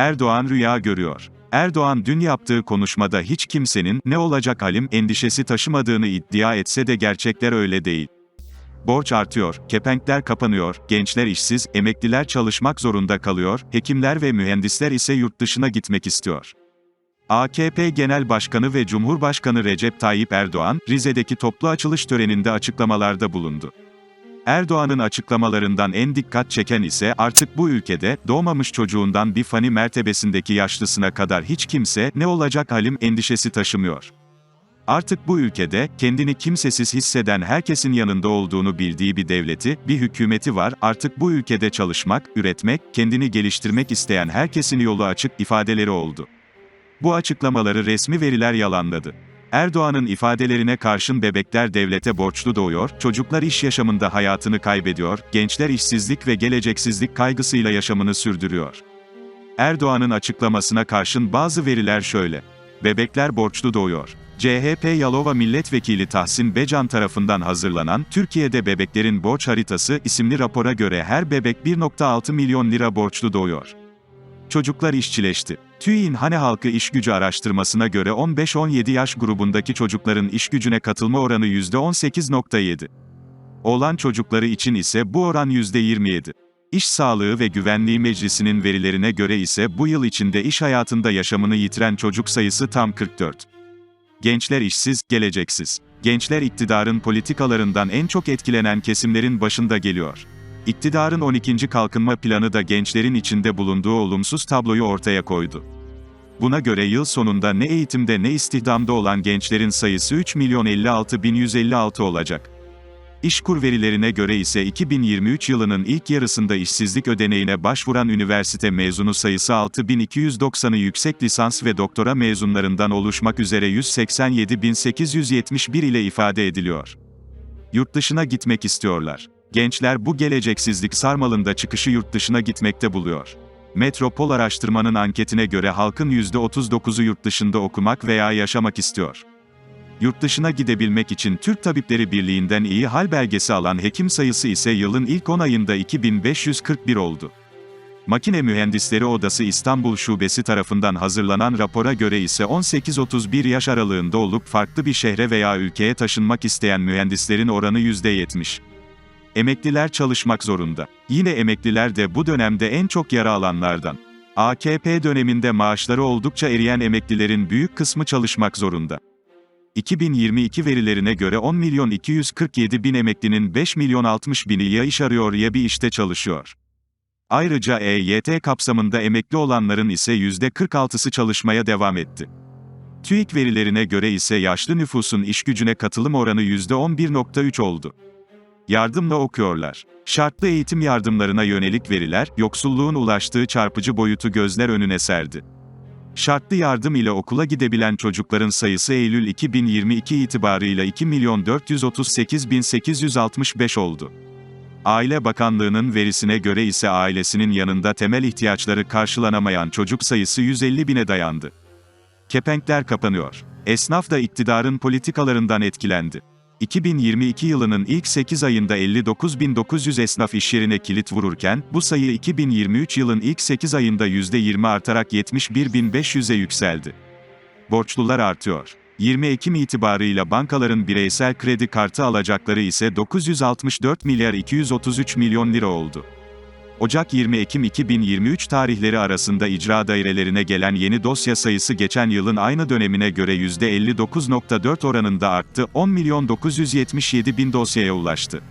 Erdoğan rüya görüyor. Erdoğan dün yaptığı konuşmada hiç kimsenin ne olacak halim endişesi taşımadığını iddia etse de gerçekler öyle değil. Borç artıyor, kepenkler kapanıyor, gençler işsiz, emekliler çalışmak zorunda kalıyor, hekimler ve mühendisler ise yurt dışına gitmek istiyor. AKP Genel Başkanı ve Cumhurbaşkanı Recep Tayyip Erdoğan, Rize'deki toplu açılış töreninde açıklamalarda bulundu. Erdoğan'ın açıklamalarından en dikkat çeken ise artık bu ülkede doğmamış çocuğundan bir fani mertebesindeki yaşlısına kadar hiç kimse ne olacak halim endişesi taşımıyor. Artık bu ülkede kendini kimsesiz hisseden herkesin yanında olduğunu bildiği bir devleti, bir hükümeti var. Artık bu ülkede çalışmak, üretmek, kendini geliştirmek isteyen herkesin yolu açık ifadeleri oldu. Bu açıklamaları resmi veriler yalanladı. Erdoğan'ın ifadelerine karşın bebekler devlete borçlu doğuyor, çocuklar iş yaşamında hayatını kaybediyor, gençler işsizlik ve geleceksizlik kaygısıyla yaşamını sürdürüyor. Erdoğan'ın açıklamasına karşın bazı veriler şöyle. Bebekler borçlu doğuyor. CHP Yalova Milletvekili Tahsin Becan tarafından hazırlanan Türkiye'de Bebeklerin Borç Haritası isimli rapora göre her bebek 1.6 milyon lira borçlu doğuyor. Çocuklar işçileşti. TÜİ'nin Hane Halkı İş Gücü araştırmasına göre 15-17 yaş grubundaki çocukların iş gücüne katılma oranı %18.7. Olan çocukları için ise bu oran %27. İş Sağlığı ve Güvenliği Meclisi'nin verilerine göre ise bu yıl içinde iş hayatında yaşamını yitiren çocuk sayısı tam 44. Gençler işsiz, geleceksiz. Gençler iktidarın politikalarından en çok etkilenen kesimlerin başında geliyor. İktidarın 12. kalkınma planı da gençlerin içinde bulunduğu olumsuz tabloyu ortaya koydu. Buna göre yıl sonunda ne eğitimde ne istihdamda olan gençlerin sayısı 3 milyon 56 bin 156 olacak. İşkur verilerine göre ise 2023 yılının ilk yarısında işsizlik ödeneğine başvuran üniversite mezunu sayısı 6290'ı yüksek lisans ve doktora mezunlarından oluşmak üzere 187.871 ile ifade ediliyor. Yurt dışına gitmek istiyorlar. Gençler bu geleceksizlik sarmalında çıkışı yurt dışına gitmekte buluyor. Metropol araştırmanın anketine göre halkın %39'u yurt dışında okumak veya yaşamak istiyor. Yurt dışına gidebilmek için Türk Tabipleri Birliği'nden iyi hal belgesi alan hekim sayısı ise yılın ilk 10 ayında 2541 oldu. Makine Mühendisleri Odası İstanbul Şubesi tarafından hazırlanan rapora göre ise 18-31 yaş aralığında olup farklı bir şehre veya ülkeye taşınmak isteyen mühendislerin oranı %70. Emekliler çalışmak zorunda. Yine emekliler de bu dönemde en çok yara alanlardan. AKP döneminde maaşları oldukça eriyen emeklilerin büyük kısmı çalışmak zorunda. 2022 verilerine göre 10 milyon 247 bin emeklinin 5 milyon 60 bini ya iş arıyor ya bir işte çalışıyor. Ayrıca EYT kapsamında emekli olanların ise %46'sı çalışmaya devam etti. TÜİK verilerine göre ise yaşlı nüfusun iş gücüne katılım oranı %11.3 oldu. Yardımla okuyorlar. Şartlı eğitim yardımlarına yönelik veriler, yoksulluğun ulaştığı çarpıcı boyutu gözler önüne serdi. Şartlı yardım ile okula gidebilen çocukların sayısı Eylül 2022 itibarıyla 2 milyon 438 bin 865 oldu. Aile Bakanlığı'nın verisine göre ise ailesinin yanında temel ihtiyaçları karşılanamayan çocuk sayısı 150 bine dayandı. Kepenkler kapanıyor. Esnaf da iktidarın politikalarından etkilendi. 2022 yılının ilk 8 ayında 59.900 esnaf işyerine kilit vururken, bu sayı 2023 yılın ilk 8 ayında %20 artarak 71.500'e yükseldi. Borçlular artıyor. 20 Ekim itibarıyla bankaların bireysel kredi kartı alacakları ise 964 milyar 233 milyon lira oldu. Ocak 20 Ekim 2023 tarihleri arasında icra dairelerine gelen yeni dosya sayısı geçen yılın aynı dönemine göre %59.4 oranında arttı, 10 milyon 977 bin dosyaya ulaştı.